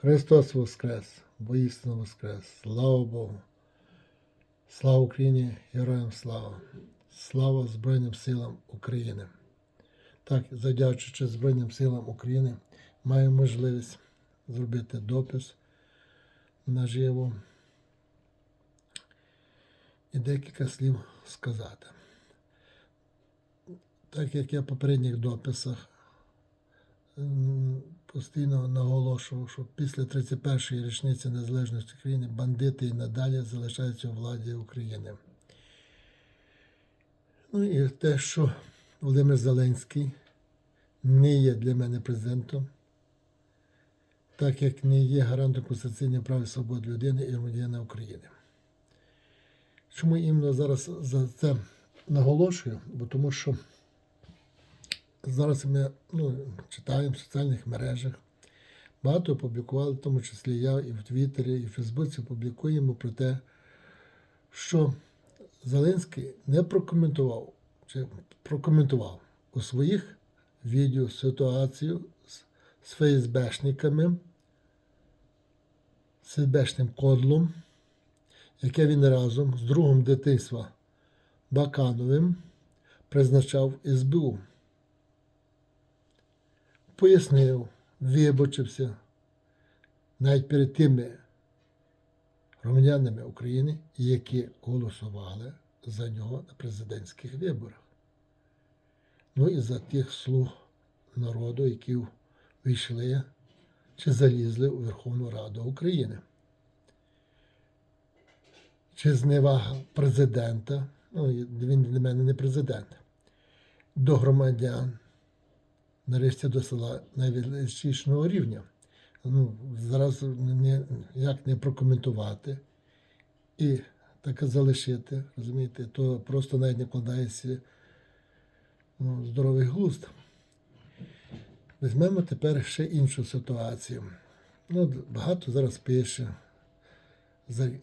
Христос Воскрес, воістину Воскрес, слава Богу. Слава Україні, героям слава! Слава Збройним силам України. Так, завдячуючи Збройним силам України, маю можливість зробити допис наживо і декілька слів сказати. Так як я в попередніх дописах постійно наголошував, що після 31-ї річниці незалежності України бандити і надалі залишаються у владі України. Ну і те, що Володимир Зеленський не є для мене президентом, так як не є гарантом конституційних прав і свобод людини і громадянина України. Чому іменно зараз за це наголошую? Бо тому що зараз ми ну, читаємо в соціальних мережах. Багато опублікували, в тому числі я і в Твіттері, і в Фейсбуці публікуємо про те, що Зеленський не прокоментував чи прокоментував у своїх відео ситуацію з, з ФСБшниками, з ФСБшним кодлом, яке він разом з другом дитинства Бакановим призначав СБУ. Пояснив, вибачився навіть перед тими громадянами України, які голосували за нього на президентських виборах. Ну і за тих слуг народу, які вийшли чи залізли у Верховну Раду України. Чи зневага президента, ну він для мене не президент, до громадян, нарешті до села найвищішого рівня. Ну, зараз не, як не прокоментувати і так залишити, розумієте, то просто навіть не вкладається ну, здоровий глузд. Візьмемо тепер ще іншу ситуацію. Ну, багато зараз пише,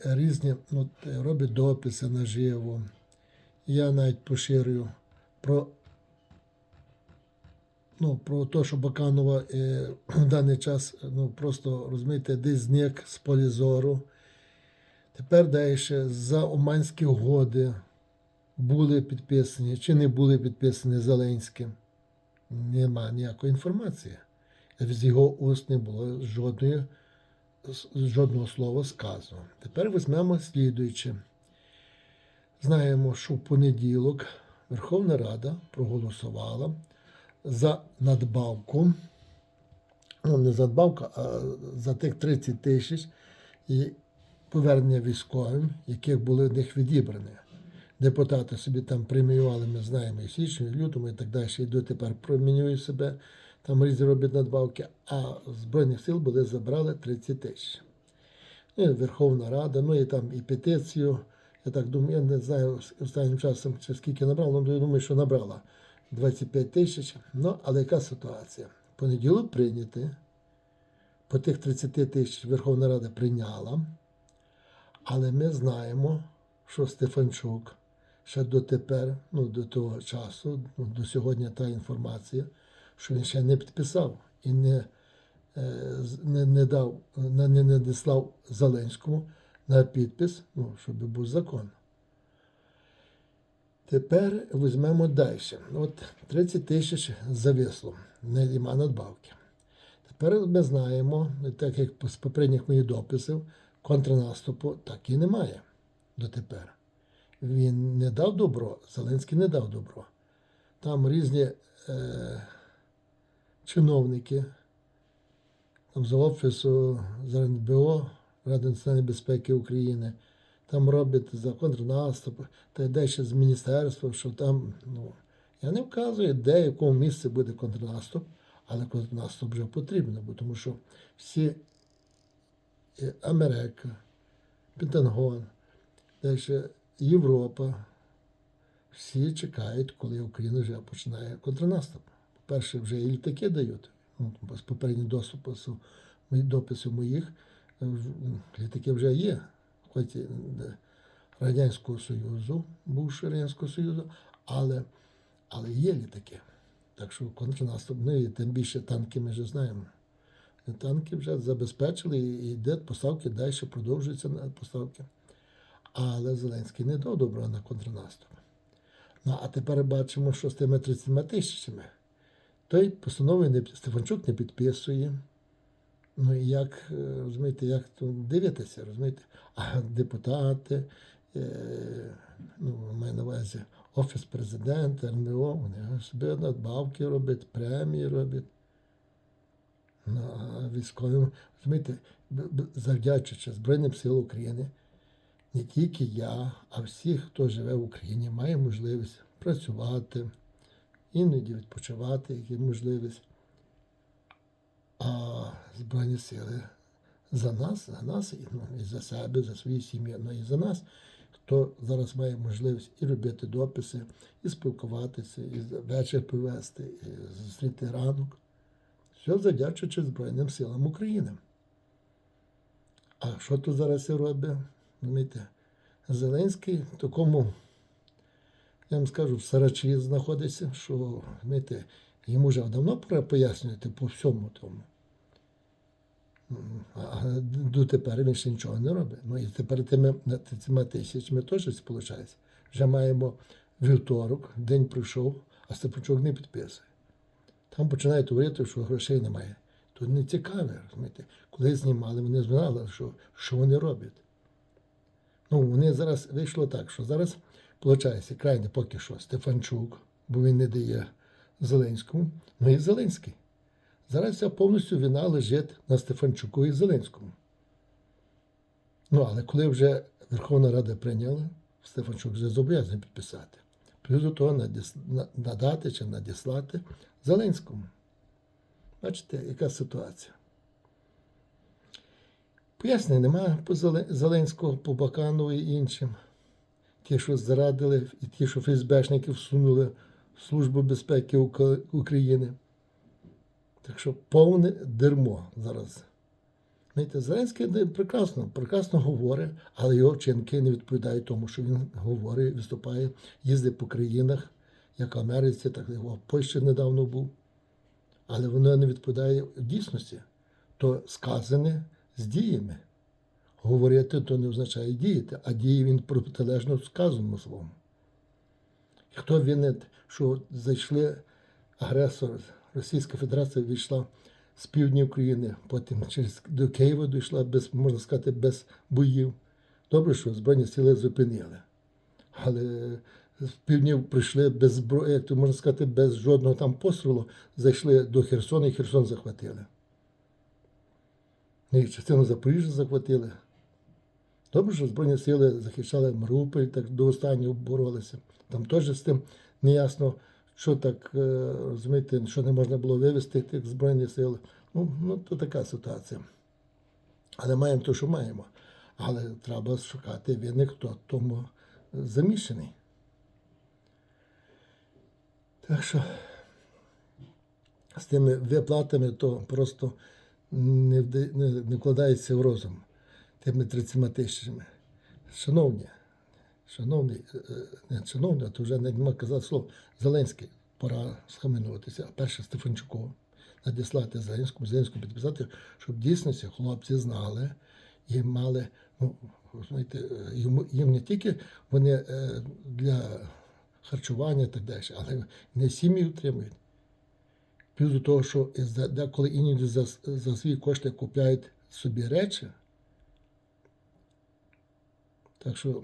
різні ну, робить дописи наживо. Я навіть поширюю про ну, про те, що Баканова е, в даний час ну, просто розумієте, десь зник з полі зору. Тепер далі за Оманські угоди були підписані чи не були підписані Зеленським. Нема ніякої інформації. З його уст не було жодної, жодного слова сказано. Тепер візьмемо слідуюче. Знаємо, що в понеділок Верховна Рада проголосувала за надбавку, ну не за надбавку, а за тих 30 тисяч і повернення військовим, яких були в них відібрані. Депутати собі там преміювали, ми знаємо, і січні, і лютому, і так далі, і дотепер промінюють себе, там різні роблять надбавки, а Збройних сил були забрали 30 тисяч. І Верховна Рада, ну і там і петицію. Я так думаю, я не знаю останнім часом, чи скільки набрала, але я думаю, що набрала 25 тисяч. Ну, але яка ситуація? Понеділок прийняти, по тих 30 тисяч Верховна Рада прийняла, але ми знаємо, що Стефанчук ще дотепер, ну, до того часу, ну, до сьогодні та інформація, що він ще не підписав і не, е, не, не дав, не, не надіслав Зеленському на підпис, ну, щоб був закон. Тепер візьмемо далі. От 30 тисяч зависло, нема надбавки. Тепер ми знаємо, так як з попередніх моїх дописів, контрнаступу так і немає дотепер. Він не дав добро, Зеленський не дав добро. Там різні е, чиновники там, з Офісу, з РНБО, Ради національної безпеки України, там роблять за контрнаступ, та йде ще з міністерства, що там, ну, я не вказую, де, в якому місці буде контрнаступ, але контрнаступ вже потрібно, бо тому що всі е, Америка, Пентагон, далі Європа, всі чекають, коли Україна вже починає контрнаступ. По-перше, вже і літаки дають. Ну, з попередніх дописів, дописів моїх літаки вже є. Хоч е, Радянського Союзу, бувши Радянського Союзу, але, але є літаки. Так що контрнаступ, ну і тим більше танки ми вже знаємо. Танки вже забезпечили і йде поставки далі, продовжуються поставки. Але Зеленський не дав добра на контрнаступ. Ну, а тепер бачимо, що з тими 30 тисячами. Той постанови не, Стефанчук не підписує. Ну і як, е, розумієте, як то дивитися, розумієте? А депутати, е, ну, маю на увазі Офіс президента, РНБО, вони собі надбавки роблять, премії роблять. Ну, а військовим, розумієте, завдячуючи Збройним силам України, не тільки я, а всі, хто живе в Україні, має можливість працювати, іноді відпочивати, як є можливість. А Збройні сили за нас, за нас, і, ну, і за себе, за свої сім'ї, ну і за нас, хто зараз має можливість і робити дописи, і спілкуватися, і вечір повести, і зустріти ранок. Все завдячуючи Збройним силам України. А що тут зараз і робить? Розумієте, Зеленський в такому, я вам скажу, в сарачі знаходиться, що розумієте, йому вже давно пора пояснювати по всьому тому. А дотепер він ще нічого не робить. Ну і тепер тими цими тисячами теж виходить. Вже маємо вівторок, день пройшов, а Степанчук не підписує. Там починають говорити, що грошей немає. Тут не цікаве, розумієте. Коли знімали, вони знали, що, що вони роблять. Ну, вони зараз вийшло так, що зараз, виходить, крайне поки що Стефанчук, бо він не дає Зеленському, ну і Зеленський. Зараз вся повністю вина лежить на Стефанчуку і Зеленському. Ну, але коли вже Верховна Рада прийняла, Стефанчук вже зобов'язаний підписати. Плюс до того надати чи надіслати Зеленському. Бачите, яка ситуація. Пояснень немає по Зеленського, по Баканову і іншим. Ті, що зрадили, і ті, що ФСБшники всунули в Службу безпеки України. Так що повне дерьмо зараз. Знаєте, Зеленський прекрасно, прекрасно говорить, але його вчинки не відповідають тому, що він говорить, виступає, їздить по країнах, як в Америці, так і в Польщі недавно був. Але воно не відповідає дійсності. То сказане з діями. Говорити то не означає діяти, а діє він протилежно сказаному своєму. Хто винен, що зайшли агресор, Російська Федерація війшла з півдня України, потім через до Києва дійшла без, можна сказати, без боїв. Добре, що Збройні сили зупинили. Але з півдня прийшли без зброї, як то можна сказати, без жодного там пострілу, зайшли до Херсона і Херсон захватили. Ну, І частину Запоріжжя захватили. Добре, що Збройні сили захищали Маріуполь, так до останнього боролися. Там теж з тим неясно, що так, е, розумієте, що не можна було вивезти тих Збройних сил. Ну, ну, то така ситуація. Але маємо те, що маємо. Але треба шукати винних, хто тому замішаний. Так що з тими виплатами то просто не вкладається в розум тими 30 тисячами. Шановні, шановні, е, е, не шановні, а то вже не можна казати слово, Зеленський, пора схаменуватися, а перше Стефанчуку надіслати Зеленському, Зеленському підписати, щоб дійсності хлопці знали і мали, ну, е, йому- їм не тільки вони е, для харчування і так далі, але не сім'ї утримують. Плюс до того, що деколи іноді за, за свої кошти купляють собі речі. Так що,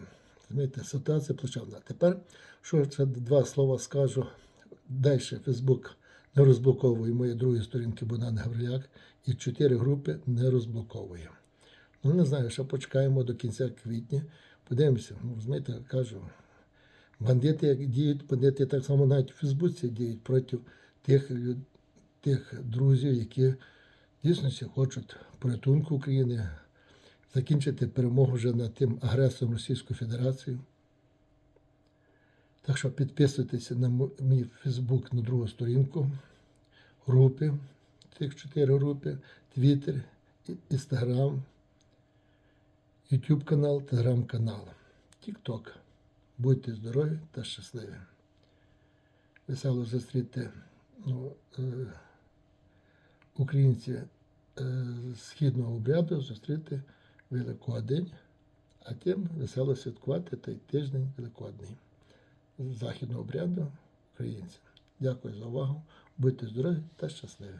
розумієте, ситуація плачевна. Тепер, що ще два слова скажу. Далі Фейсбук не розблоковує мої другі сторінки Богдан Гавриляк і чотири групи не розблоковує. Ну, не знаю, ще почекаємо до кінця квітня. Подивимося. Ну, розумієте, кажу, бандити як діють, бандити так само навіть у Фейсбуці діють проти тих, тих друзів, які дійсно хочуть порятунку України, закінчити перемогу вже над тим агресором Російської Федерації. Так що підписуйтеся на мій Фейсбук на другу сторінку, групи, цих чотири групи, Твіттер, Інстаграм, Ютуб канал, Телеграм канал, Тікток. Будьте здорові та щасливі. Весело зустріти ну, е, українці е, східного обряду зустріти Великодень, а тим весело святкувати той тиждень Великодний західного обряду українців. Дякую за увагу. Будьте здорові та щасливі!